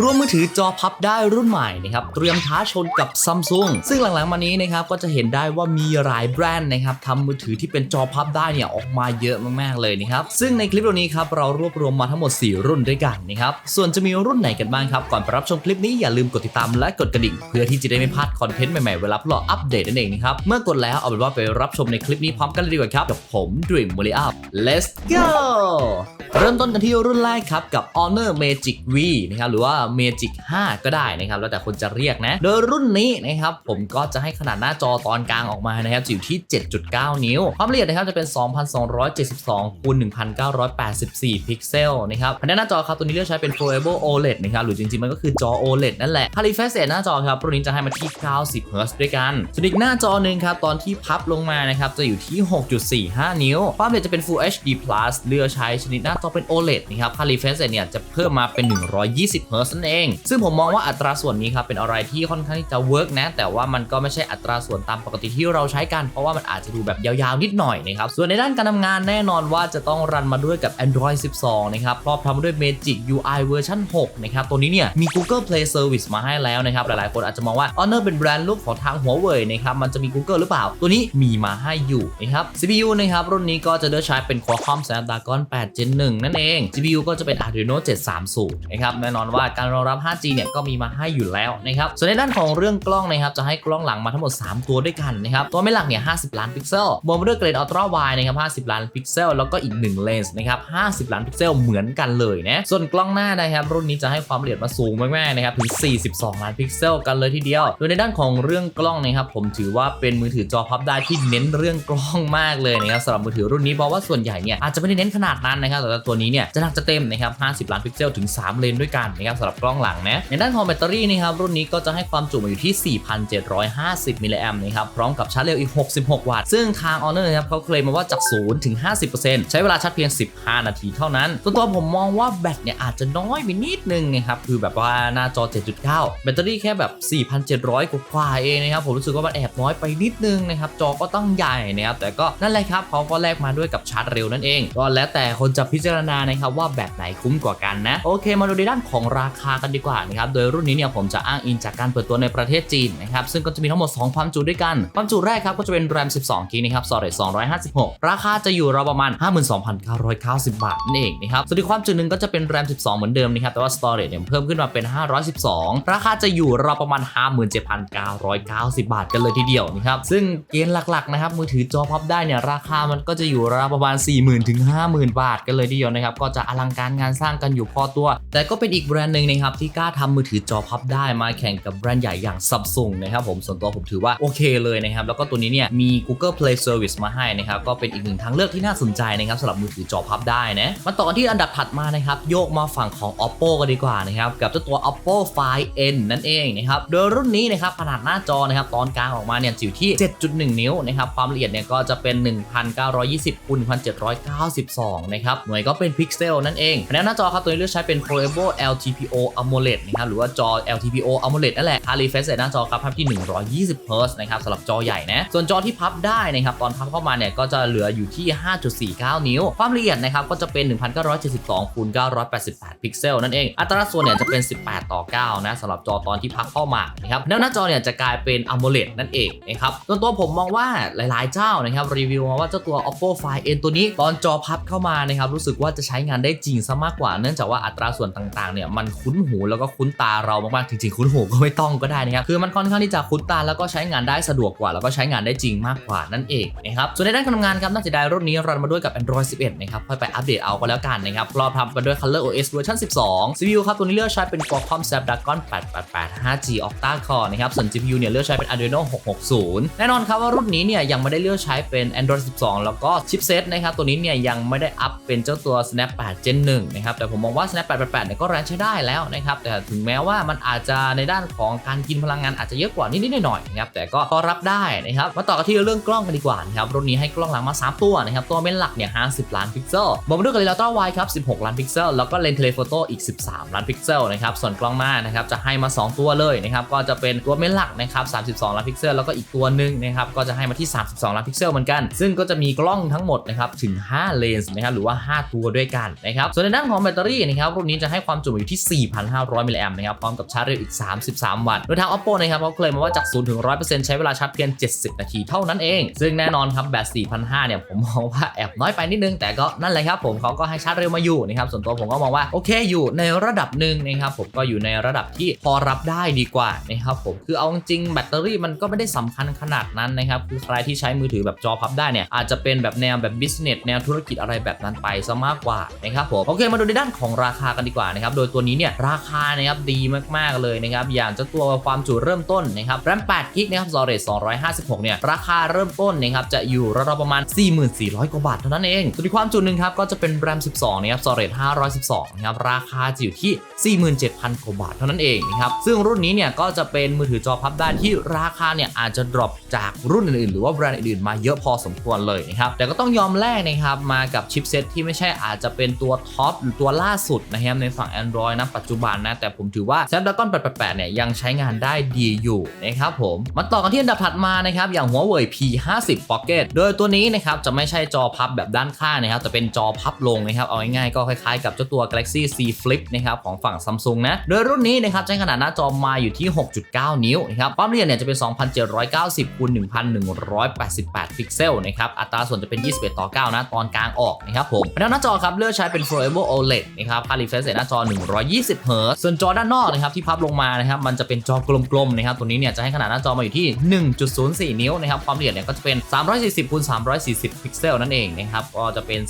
รวมมือถือจอพับได้รุ่นใหม่นะครับเตรียมท้าชนกับซัมซุงซึ่งหลังๆมานี้นะครับก็จะเห็นได้ว่ามีหลายแบรนด์นะครับทำมือถือที่เป็นจอพับได้เนี่ยออกมาเยอะมากๆเลยนะครับซึ่งในคลิปวันนี้ครับเรารวบรวมมาทั้งหมด 4 รุ่นด้วยกันนะครับส่วนจะมีรุ่นไหนกันบ้างครับก่อนไปรับชมคลิปนี้อย่าลืมกดติดตามและกดกระดิ่ง เพื่อที่จะได้ไม่พลาดคอนเทนต์ใหม่ๆเวลาพวกเราอัปเดตนั่นเองนะครับเมื่อกดแล้วเอาเป็นว่าไปรับชมในคลิปนี้พร้อมกันเลยดีกว่าครับกับผม Dream m o l i Up Let's go เริ่มต้นกันที่รุ่นแรกครับกับ Honor Magic V นะครับหรือว่า Magic 5ก็ได้นะครับ แล้วแต่คนจะเรียกนะ โดยรุ่นนี้นะครับ ผมก็จะให้ขนาดหน้าจอตอนกลางออกมานะครับอยู่ที่ 7.9 นิ้ว ความละเอียดนะครับจะเป็น 2272คูณ1984 พิกเซลนะครับภายในหน้าจอครับตัวนี้เลือกใช้เป็น Forever OLED นะครับ หรือจริงๆ มันก็คือจอ OLED นั่นแหละ Refresh rate หน้าจอครับรุ่นนี้จะให้มาที่ 90 Hz ด้วยกันส่วนอีกหน้าจอหนึ่งครับตอนที่พับลงมานะครับจะอยู่ที่ 6.45 นิ้ว ความละเอียดจะเป็น Full HD Plus เลือกใช้ชนิดหน้าจอเป็น OLED นะครับ Refresh rate เนี่ยจะเพิ่มมาเป็น 120 Hz นั่นเอง ซึ่งผมมองว่าอัตราส่วนนี้ครับเป็นอะไรที่ค่อนข้างที่จะเวิร์กนะ แต่ว่ามันก็ไม่ใช่อัตราส่วนตามปกติที่เราใช้กันเพราะว่ามันอาจจะดูแบบยาวๆนิดหน่อยนะครับส่วนในด้านการทำงานแน่นอนว่าจะต้องรันมาด้วยกับ Android 12 นะครับพร้อมทำมาด้วย Magic UI เวอร์ชัน6นะครับตัวนี้เนี่ยมี Google Play Service มาให้แล้วนะครับหลายๆคนอาจจะมองว่า Honor เป็นแบรนด์ลูกของทางหัวเว่ยนะครับมันจะมี Google หรือเปล่า ตัวนี้มีมาให้อยู่นะครับ CPU นะครับรุ่นนี้ก็จะเลือกใช้เป็น Qualcomm Snapdragon 8 Gen 1 นั่นเอง GPU ก็จะเป็น Adreno 730 นะครับแน่นอนว่าการรองรับ 5G เนี่ยก็มีมาให้อยู่แล้วนะครับ ส่วนในด้านของเรื่องกล้องนะครับ จะให้กล้องหลังมาทั้งหมด 3 ตัวด้วยกันนะครับ ตัวไม่หลักเนี่ย 50 ล้านพิกเซลบวกด้วยเกรด Ultra Wide นะครับ 50 ล้านพิกเซล แล้วก็อีก 1 เลนส์นะครับ 50 ล้านพิกเซลเหมือนกันเลยนะ ส่วนกล้องหน้านะครับ รุ่นนี้จะให้ความละเอียดมาสูงมากๆนะครับ ถึง 42 ล้านพิกเซลกันเลยทีเดียว โดยในด้านของเรื่องกล้องนะครับ ผมถือว่าเป็นมือถือจอพับได้ที่เน้นเรื่องกล้องมากเลยนะครับสำหรับมือถือรุ่นนี้เพราะว่าส่วนใหญ่เนี่ยอาจจะไม่ได้เน้นขนาดนั้นนะครับแต่ตัวนี้เนี่ยจะหนักจะเต็มนะครับ 50 ล้านพิกเซลถึง 3 เลนด้วยกันนะครับสำหรับกล้องหลังนะในด้านของแบตเตอรี่นะครับรุ่นนี้ก็จะให้ความจุมาอยู่ที่ 4,750 มิลลิแอมป์นะครับพร้อมกับชาร์จเร็วอีก 66 วัตต์ ซึ่งทาง Honor นะครับเขาเคลมมาว่าจาก 0 ถึง 50%ใช้เวลาชาร์จเพียง 15 นาทีเท่านั้นส่วนตัวผมมองว่าแบตเนี่ยอาจจะน้อยไปนิดนึงนะครับคือแบบว่าหน้าจอ 7.9 แบตเตอรี่แค่แบบ 4,700 กว่าเองนะครับผมรู้สึกว่ามันแอบน้อยไปนิดนึงนะครับจอก็ตั้งใหญ่นะครับแต่ก็นั่นแหละครับเขาก็แลกมาด้วยกับชาร์จเร็วนั่นเองก็แล้วแต่คนจะพิจารณานะครับว่าแบบไหนคุ้มกว่ากันนะโอเคมาดูในด้านของราคากันดีกว่านะครับโดยรุ่นนี้เนี่ยผมจะอ้างอิงจากการเปิดตัวในประเทศจีนนะครับซึ่งก็จะมีทั้งหมด 2 ความจุด้วยกัน ความจุแรกครับก็จะเป็น RAM 12 g b นะครับ Storage 256 ราคาจะอยู่ราวประมาณ 52,990 บาทนั่นเองนะครับส่วนอีกความจุหนึ่งก็จะเป็น RAM 12 เหมือนเดิมนะครับแต่ว่า Storage เนี่ยเพิ่มขึ้นมาเป็น 512 ราคาจะอยู่ราวประมาณ 57,990 บาทกันเลยทีเดียวนะครับซึ่งเกณฑ์หลักๆนะครับมือถือจอพับได้เนี่ยราคามันก็จะอยู่ราวประมาณ 40,000ถึง50,000 บาทกันเลยทีเดียวนะครับก็จะอลังการงานสร้างกันอยู่พอตัว แต่ก็เป็นอีกแบรนด์หนึ่งนะครับที่กล้าทำมือถือจอพับได้มาแข่งกับแบรนด์ใหญ่อย่าง Samsung นะครับผมส่วนตัวผมถือว่าโอเคเลยนะครับแล้วก็ตัวนี้เนี่ยมี Google Play Service มาให้นะครับก็เป็นอีกหนึ่งทางเลือกที่น่าสนใจนะครับสำหรับมือถือจอพับได้นะมาต่อกันที่อันดับถัดมานะครับโยกมาฝั่งของ Oppo กันดีกว่านะครับกับเจ้าตัว Oppo Find N นั่นเองนะครับโดยรุ่นนี้นะครับขนาดหน้าจอนะครับตอนกลางออกมาเนี่ยจิ๋วที่ 7.1 นิ้วนะครับความละเอียดเนี่ยก็จะเป็น 1920คูณ1792นะครับหน่วยก็เป็นพิกเซลนั่นเองภายในหน้าจอครับตัวนี้เลือกใช้เป็น Forever LTPO LTPO AMOLED นะครับหรือว่าจอ LTPO AMOLED นั่นแหละ High refresh rate หน้าจอครับภาพที่ 120 Hz นะครับสำหรับจอใหญ่นะส่วนจอที่พับได้นะครับตอนพับเข้ามาเนี่ยก็จะเหลืออยู่ที่ 5.49 นิ้ว ความละเอียดนะครับก็จะเป็น 1972คูณ988 พิกเซลนั่นเอง อัตราส่วนเนี่ยจะเป็น 18 ต่อ 9 นะสำหรับจอตอนที่พับเข้ามานะครับแล้วหน้าจอเนี่ยจะกลายเป็น AMOLED นั่นเองนะครับส่วนตัวผมมองว่าหลายๆ เจ้านะครับรีวิวมาว่าเจ้าตัว Oppo Find N ตัวนี้ตอนจอพับเข้ามานะครับรู้สึกว่าจะใช้งานได้จริงซะมากกว่าเนื่องจากว่าอัตราส่วนต่างๆเนี่ยมันคุ้นหูแล้วก็คุ้นตาเรามากๆจริง ๆ คุ้นหูก็ไม่ต้องก็ได้นะครับคือมันค่อนข้างที่จะคุ้นตาแล้วก็ใช้งานได้สะดวกกว่า แล้วก็ใช้งานได้จริงมากกว่านั่นเองนะครับส่วนในด้านการทำงานครับน่าจะได้รุ่นนี้รันมาด้วยกับ Android 11 นะครับค่อยไปอัปเดตเอาก็แล้วกันนะครับรอทำมาด้วย Color OS เวอร์ชัน12 CPU ครับตัวนี้เลือกใช้เป็น Qualcomm Snapdragon 888 5G Octa Core นะครับส่วน GPU เนี่ยเลือกใช้เป็น Adreno 660 แน่นอนครับว่ารุ่นนี้เนี่ยยังไม่ได้เลือกใช้เป็น Android 12 แล้วก็ชิปเซตนะครับตัวนี้เนี่ยยังไม่ได้อัพเป็นเจ้าตัว Snap 8 Gen 1นะครับแต่ผมมองว่า Snap 888เนี่ยก็แรงใช้ได้แล้วนะครับ แต่ถึงแม้ว่ามันอาจจะในด้านของการกินพลังงานอาจจะเยอะกว่านิดๆหน่อยๆนะครับแต่ก็พอรับได้นะครับมาต่อกันที่เรื่องกล้องกันดีกว่านะครับรุ่นนี้ให้กล้องหลังมา 3 ตัวนะครับตัวเมนหลักเนี่ย50 ล้านพิกเซลบอกมาด้วยกับเลนส์อัลตร้าไวครับ16 ล้านพิกเซลแล้วก็เลนส์เทเลโฟโต้อีก 13 ล้านพิกเซลนะครับส่วนกล้องหน้านะครับจะให้มา 2 ตัวเลยนะครับก็จะเป็นตัวเมนหลักนะครับ32 ล้านพิกเซลแล้วก็อีกตัวหนึ่งนะครับก็จะให้มาที่ 32 ล้านพิกเซลเหมือนกัน ซึ่งก็จะมีกล้องทั้งหมดนะครับถึง 5 เลนส์นะครับหรือว่า 5 ตัวด้วยกันนะครับส่วนในด้านของแบตเตอรี่นะครับรุ่นนี้จะให้ความจุอยู่ที่4,500 มิลลิแอมป์นะครับพร้อมกับชาร์จเร็วอีก 33 วัตต์โดยทาง Oppo นะครับเขาเคลมมาว่าจาก0ถึง100%ใช้เวลาชาร์จเพียง 70 นาทีเท่านั้นเอง ซึ่งแน่นอนครับแบต4,500เนี่ยผมมองว่าแอบน้อยไปนิดนึงแต่ก็นั่นแหละครับผมเขาก็ให้ชาร์จเร็วมาอยู่นะครับส่วนตัวผมก็มองว่าโอเคอยู่ในระดับหนึ่งนะครับผมก็อยู่ในระดับที่พอรับได้ดีกว่านะครับผมคือเอาจริงแบตเตอรี่มันก็ไม่ได้สำคัญขนาดนั้นนะครับคือใครที่ใช้มือถือแบบจอพับได้เนี่ยอาจจะเป็นแบบแนวแบบบิสเนสแนวธุรกิจอะไรแบบนั้นไปซะมากกว่านะครับผมโอเคมาดูในด้านของราคากันดีกว่านะครับโดยตัวนี้เนี่ยราคานะครับดีมากๆเลยนะครับอย่างเจ้าตัวความจุเริ่มต้นนะครับแรม8กิกนะครับ storage 256 เนี่ยราคาเริ่มต้นนะครับจะอยู่ราวๆประมาณ 44,000 กว่าบาทเท่านั้นเองส่วนความจุหนึ่งครับก็จะเป็นแรม 12 นะครับ storage 512 นะครับราคาจะอยู่ที่ 47,000 กว่าบาทเท่านั้นเองนะครับซึ่งรุ่นนี้เนี่ยก็จะเป็นมือถือจอพับด้านที่ราคาเนี่ยอาจจะดรอปจากรุ่นอื่นๆ หรือว่าแบรนด์อื่นๆมาเยอะพอสมควรเลยนะครับแต่ก็ต้องยอมแลกนะครับมากับชิปเซ็ตที่ไม่ใช่อาจจะเป็นตัวท็อปหรือตัวล่าสุดนะครับในฝั่ง Android นะปัจจุบันนะ แต่ผมถือว่า Snapdragon 888 เนี่ยยังใช้งานได้ดีอยู่นะครับผมมาต่อกันที่อันดับถัดมานะครับอย่าง Huawei P50 Pocket โดยตัวนี้นะครับจะไม่ใช่จอพับแบบด้านข้างนะครับแต่เป็นจอพับลงนะครับเอาง่ายๆก็คล้ายๆกับเจ้าตัว Galaxy Z Flip นะครับของฝั่ง Samsung นะโดยรุ่นนี้นะครับใช้ขนาดหน้าจอมาอยู่ที่ 6.9 นิ้วนะครับความละเอียดเนี่ยจะเป็น 2,790คูณ1,188 พิกเซลนะครับอัตราส่วนจะเป็น 21 ต่อ 9 นะตอนกลางออกนะครับผมแนวหน้าจอครับเลือกใช้เป็น Forever OLED นะครับค่า refresh rate หน้าจอ 120 Hz ส่วนจอด้านนอกนะครับที่พับลงมานะครับมันจะเป็นจอกลมๆนะครับตัวนี้เนี่ยจะให้ขนาดหน้าจอมาอยู่ที่ 1.04 นิ้วนะครับความละเอียดเนี่ยก็จะเป็น 340คูณ340 พิกเซลนั่นเองนะครับก็จะเป็น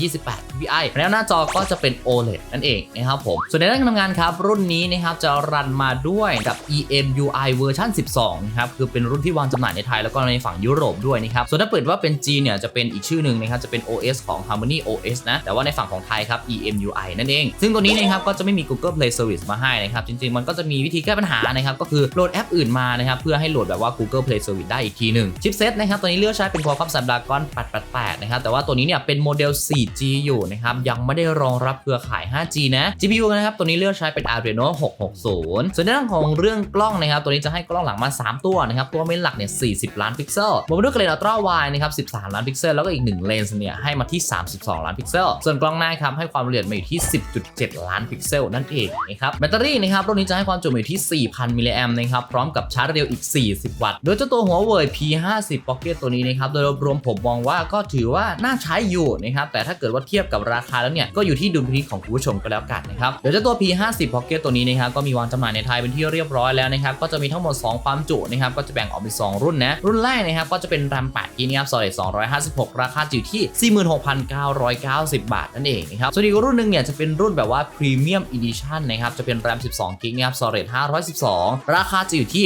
328 ppi แล้วหน้าจอก็จะเป็น OLED นั่นเองนะครับผมส่วนในด้านการทำงานครับรุ่นนี้นะครับจะรันมาด้วยกับ EMUI เวอร์ชัน12นะครับคือเป็นรุ่นที่วางจำหน่ายในไทยแล้วก็ในฝั่งยุโรปด้วยนะครับส่วนถ้าเปิดว่าเป็นจีนเนี่ยจะเป็นอีกชื่อหนึ่งนะครับจะเป็น OS ของ Harmony OS นะแต่ว่าในฝั่งของไทยครับ EMUI นั่นเอง ซึ่งตัวนี้นะครับก็จะไม่มี Google Google Play Service มาให้นะครับจริงๆ มันก็จะมีวิธีแก้ปัญหานะครับก็คือโหลดแอปอื่นมานะครับเพื่อให้โหลดแบบว่า Google Play Service ได้อีกทีหนึ่งชิปเซตนะครับตัวนี้เลือกใช้เป็น Qualcomm Snapdragon 888นะครับแต่ว่าตัวนี้เนี่ยเป็นโมเดล 4G อยู่นะครับยังไม่ได้รองรับเครือข่าย 5G นะ GPU นะครับตัวนี้เลือกใช้เป็น Adreno 660 ส่วนในเรื่องของเรื่องกล้องนะครับตัวนี้จะให้กล้องหลังมา 3 ตัวนะครับตัวเมนหลักเนี่ย40 ล้านพิกเซลบวกด้วยเกรดอัลตร้าไวนะครับ13 ล้านพิกเซลแล้วก็อีก 1 เลนส์เนี่ยให้มาที่ 32 ล้านพิกเซลส่วนกล้องหน้าครับให้ความละเอียดมาอยู่ที่ 10.7 ล้านพิกเซลนั่นเองนะครับแบตเตอรี่นะครับรุ่นนี้จะให้ความจุอยู่ที่ 4,000 มิลลิแอมป์นะครับพร้อมกับชาร์จเร็วอีก 40 วัตต์ โดยเจ้าตัว Huawei P50 Pocket ตัวนี้นะครับโดยรวมผมมองว่าก็ถือว่าน่าใช้อยู่นะครับแต่ถ้าเกิดว่าเทียบกับราคาแล้วเนี่ยก็อยู่ที่ดุลพินิจของคุณผู้ชมก็แล้วกันนะครับเดี๋ยวเจ้าตัว P50 Pocket ตัวนี้นะครับก็มีวางจำหน่ายในไทยเป็นที่เรียบร้อยแล้วนะครับก็จะมีทั้งหมด 2 ความจุนะครับก็จะแบ่งออกเป็น2รุ่นนะรุ่นแรกนะครับก็จะเป็น RAM 8 g b นะครับ Storage 256 ราคาอยู่ที่ 46,990 บาทนั่นเองนะครับส่วนอีกรุ่นหนึงเนี่ยจะเป็นรุ่นแบบว่า Premium Edition นะครับจะเป็น RAM 12 g b นะครับ Storage 512 ราคาจะอยู่ที่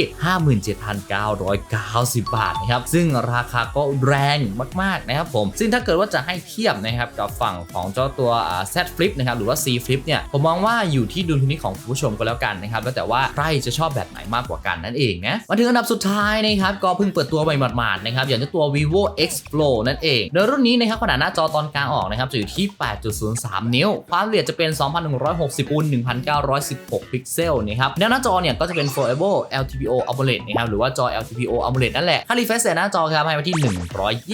57,990 บาทนะครับซึ่งราคาก็แรงมากๆนะครับผม ซึ่งถ้าเกิดว่าจะให้เทียบนะครับกับฝั่งของเจ้าตัว Z Flip นะครับหรือว่า C Flip เนี่ยผมมองว่าอยู่ที่ดุลพินิจของผู้ชมก็แล้วกันนะครับแล้วแต่ว่าใครจะชอบแบบไหนมากกว่ากันนั่นเองนะมาถึงอันดับสุดท้ายนะครับก็เพิ่งเปิดตัวใหม่หมาดๆนะครับอย่างเจ้าตัว vivo X Pro นั่นเองโดยรุ่นนี้นะครับขนาดหน้าจอตอนกลางออกนะครับจะอยู่ที่ 8.03 นิ้ว ความละเอียดจะเป็น 2,160 คูณ1,916 พิกเซลนะครับแนวหน้าจอเนี่ยก็จะเป็น Forever LTPO AMOLED นะครับหรือว่าจอ LTPO AMOLED นั่นแหละค่า refresh rate หน้าจอครับให้มาที่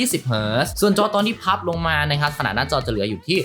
120 Hz ส่วนจอตอนที่พับลงมานะครับขนาดหน้าจอจะเหลืออยู่ที่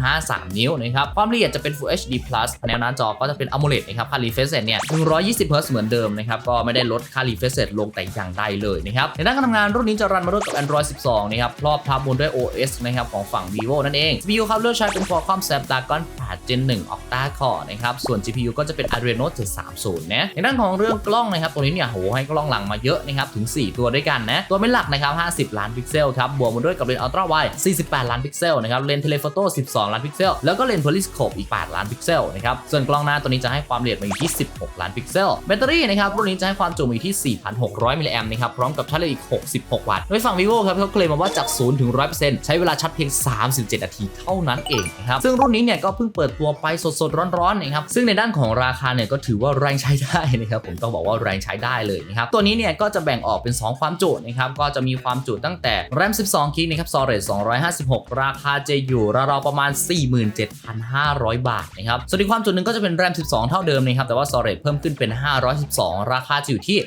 6.53 นิ้วนะครับความละเอียดจะเป็น Full HD Plus แนวหน้าจอก็จะเป็น AMOLED นะครับค่า refresh rate เนี่ย 120 Hz เหมือนเดิมนะครับก็ไม่ได้ลดค่า refresh rate ลงแต่อย่างใดเลยนะครับในด้านการทำงานรุ่นนี้จะรันมาด้วยกับ Android 12 นะครับครอบทับบนด้วย OS นะครับของฝั่ง vivo นั่นเอง CPU ครับเลือกใช้เป็น Qualcomm Snapdragon 8 Gen 1 Octa Core นะครับ ส่วน GPU ก็จะเป็น Adreno 730 นะ ในด้านของเรื่องกล้องนะครับ ตัวนี้เนี่ยโหให้กล้องหลังมาเยอะนะครับ ถึง 4 ตัวด้วยกันนะ ตัวเป็นหลักนะครับ 50 ล้านพิกเซลครับ บวกมาด้วยกับเลนส์ Ultra Wide 48 ล้านพิกเซลนะครับเลนส์ Telephoto 12 ล้านพิกเซลแล้วก็เลนส์ Periscope อีก 8 ล้านพิกเซลนะครับส่วนกล้องหน้าตัวนี้จะให้ความละเอียดมาอยู่ที่ 16 ล้านพิกเซลแบตเตอรี่นะครับรุ่นนี้จะให้ความจุมาอยู่ที่ 4,600 มิลลิแอมป์นะครับพร้อมกับชาร์จเร็วอีก 66 วัตต์โดยฝั่ง vivo ครับเขาเคลมมาว่าจาก 0 ถึง 100%ใช้เวลาชาร์จเพียง 37 นาทีเท่านั้นเองนะครับซึ่งรุ่นนี้เนี่ยก็เพิ่งเปิดตัวไปสดๆร้อนๆนะครับซึ่งในด้านของราคาเนี่ยก็ถือว่าแรงใช้ได้นะครับผมต้องบอกว่าแรงใช้ได้เลยนะครับตัวนี้เนี่ยก็จะแบ่งออกเป็น 2 ความจุนะครับก็จะมีความจุตั้งแต่ RAM 12 g b นะครับ Storage 256 ราคาจะอยู่ราวๆประมาณ 47,500 บาทนะครับส่วนอีกความจุหนึ่งก็จะเป็น RAM 12 เท่าเดิมนะครับแต่ว่า Storage เพิ่มขึ้นเป็น 512 ราคาจะอยู่ที่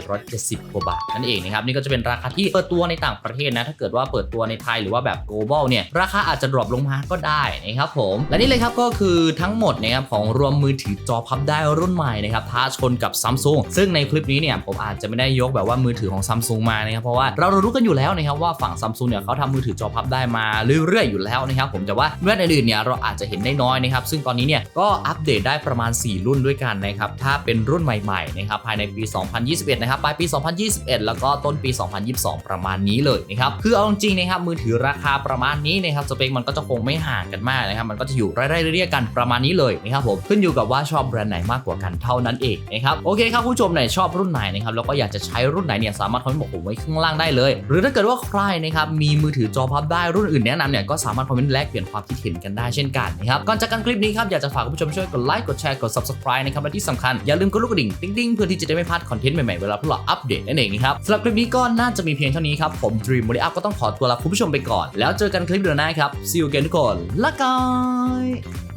52,770กว่าบาทนั่นเองนะครับนี่ก็จะเป็นราคาที่เปิดตัวในต่างประเทศนะถ้าเกิดว่าเปิดตัวในไทยหรือว่าแบบ global เนี่ยราคาอาจจะดรอปลงมาก็ได้นะครับผมและนี่เลยครับก็คือทั้งหมดนะครับของรวมมือถือจอพับได้รุ่นใหม่นะครับท้าชนกับซัมซุงซึ่งในคลิปนี้เนี่ยผมอาจจะไม่ได้ยกแบบว่ามือถือของซัมซุงมานะครับเพราะว่าเรารู้กันอยู่แล้วนะครับว่าฝั่งซัมซุงเนี่ยเขาทำมือถือจอพับได้มาเรื่อยๆอยู่แล้วนะครับผมแต่ว่าแบรนด์อื่นๆเนี่ยเราอาจจะเห็นได้น้อยนะครับซึ่งตอนนี้เนี่ยก็อัปเดตได้ประมาณ 4 รุ่นด้วยกันนะครับถ้าเป็นรุ่นใหม่ๆนะครับภายในปี 2021 นะครับปลายปี 2021 แล้วก็ต้นปี 2022 ประมาณนี้เลยนะครับคือเอาจริงๆนะครับมือถือราคาประมาณนี้นะครับสเปคมันก็จะคงไม่ห่างกันมากนะครับมันก็จะอยู่ไล่ๆเรียกกันประมาณนี้เลยนะครับผมขึ้นอยู่กับว่าชอบแบรนด์ไหนมากกว่ากันเท่านั้นเองนะครับโอเคครับผู้ชมไหนชอบรุ่นไหนนะครับแล้วก็อยากจะใช้รุ่นไหนเนี่ยสามารถคอมเมนต์บอกผมไว้ข้างล่างได้เลย หรือถ้าเกิดว่าใครนะครับมีมือถือจอพับได้รุ่นอื่นแนะนำเนี่ยก็สามารถคอมเมนต์แลกเปลี่ยนความคิดเห็นกันได้เช่นกันนะครับก่อนจากกันคลิปนี้ครับอยากจะฝากผู้ชมช่วยกดไลค์กดแชร์กด subscribe นะครับและที่สำคัญอย่าลืมกดลูกกระดิ่งติ๊งๆเพื่อที่จะได้ไม่พลาดคอนเทนต์ใหม่ๆเวลาพวกเราอัปเดตนั่นเองครับสำหรับคลิปนี้ก็น่าจะมีเพียงเท่านี้ครับผม Dream m o d i Up ก็ต้องขอตัวลาคุณผู้ชมไปก่อน แล้วเจอกันคลิปเดือนหน้าครับ see you again ทุกคนละกาย